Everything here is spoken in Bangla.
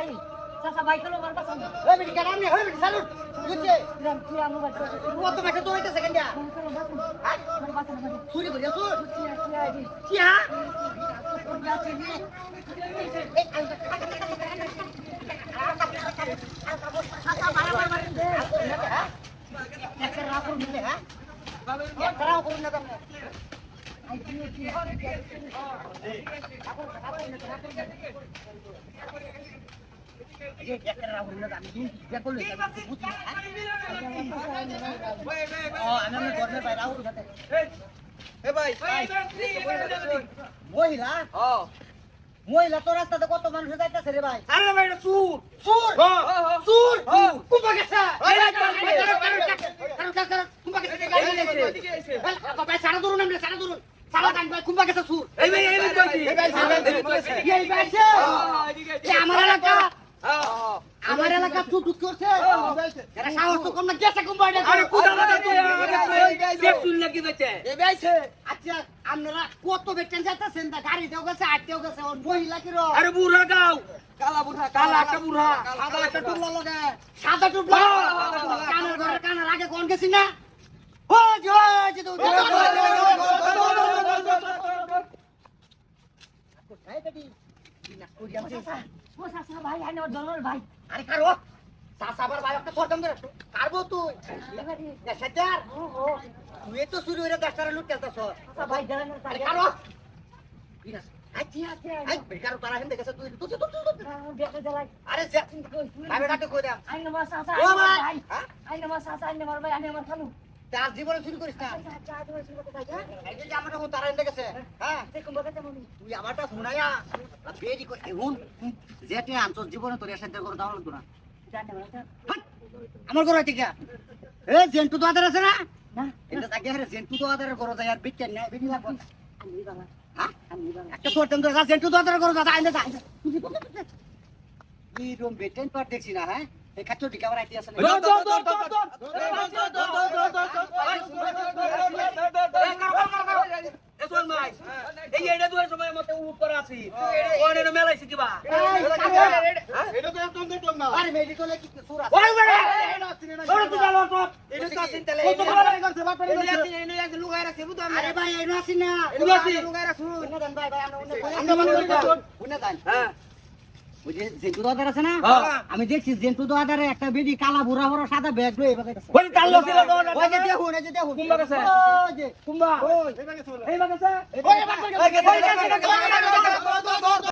ভাই চাচা ভাই খেলো আমার পছন্দ ওই বেটি কেন আমি ওই বেটি সালুট। বুঝছে দিলাম তুই আমার বাড়ি করছিস কত মাসে তো হইতেছে কেন আমার চুরি করিয়া চুর। তুই তুই আইবি কিয়া মহিলা তো রাস্তাতে কত মানুষ যাইতেছে রে ভাই আরে ভাই চুর চুর হ্যাঁ, হ্যাঁ। চুর হ্যাঁ। কুম্ভা গেছে এই, এই, কুম্ভা গেছে ভাই সারা ধরুন আমরা সারা গেছে এ আমার এলাকা আমার এলাকা চুর টুক করছে এরা সাহস তো কম না গেছে কুম্ভা এটা আরে কোথা লাগে তুই আমাকে দেখ চুর লাগি বেচে এই বাইছে আচ্ছা আপনারা কত বেটেন যাইতেছেন তা গাড়িতেও গেছে আটতেও গেছে ওর মহিলা কি রো আরে বুড়া গাও কালা বুড়া কালা একটা বুড়া সাদা একটা টুপলা লগে সাদা টুপলা হ্যাঁ। কানের ঘরে কানের আগে কোন গেছি না ও জো জি তো ও চাচা ভাই আইনে আমার দলের ভাই। আরে কারও? সাসাবার ভাই একটা সরদম করে কারবো তুই? সাজার ও। ও তুই তো শুরু হইরা দশটারে লুট কেলতাছ চাচা ভাই দাঁড়ানো আরে কারও? বিনাশ আচ্ছা আচ্ছা আই বেকার তারা হেন দেখেছে তুই তুই তুই তুই দেখে জ্বালাই। আরে যা আমি ডাকে কই দাম আইনে আমার চাচা ও ভাই! ভাই। হ্যাঁ? তার জীবনে শুরু করিস না। কোথায় এই যে আমার তারা হেন দেখেছে হ্যাঁ। মনি তুই আমারটা শুনাইয়া বেরি কই এখন যেতে আনছস জীবনে তোর সাথে করে দাও লাগতো না! আমার ঘর কিয়া এ জেন্টু তো আদার আছে না না এটা তাকে হারে জেন্টু তো আদার ঘর যায় আর বিকেন না বিনি লাগবে হ্যাঁ একটা তোর তেম তো জেন্টু তো আদার ঘর যায় আইনে যা এই রুম বেটেন পার দেখছি না হ্যাঁ এই খাচ্চো টিকা আইতে আছে না দর দর দর দর দর এসন ভাই এই এডা দুয়ার সময় মতে উপর আছি। ওরে মেলাইছি কিবা? আরে মেডিকেলে কি সুরা ওই বেড়া ওরে তুই জানো তো এটা তো আসিন তাহলে কত বড় করছে বাপ রে আরে ভাই এই নাসিন না। এগুলো আসি। উন্না দান ভাই ভাই আমরা মনে করি উন্না দান। হ্যাঁ। ওই যে জেন্টু দাদার আছে না? হ্যাঁ। আমি দেখছি জেন্টু দাদারে একটা বেডি কালা বুড়া বড় সাদা ব্যাগ লয়ে এভাবে গেছে। ওই তাল্লো ছিল ওই যে দেখুন এই যে দেখুন। কুম্ভা গেছে। ওই যে। কুম্বা। এই বাগাসা ওই বাদ ওই গেছে।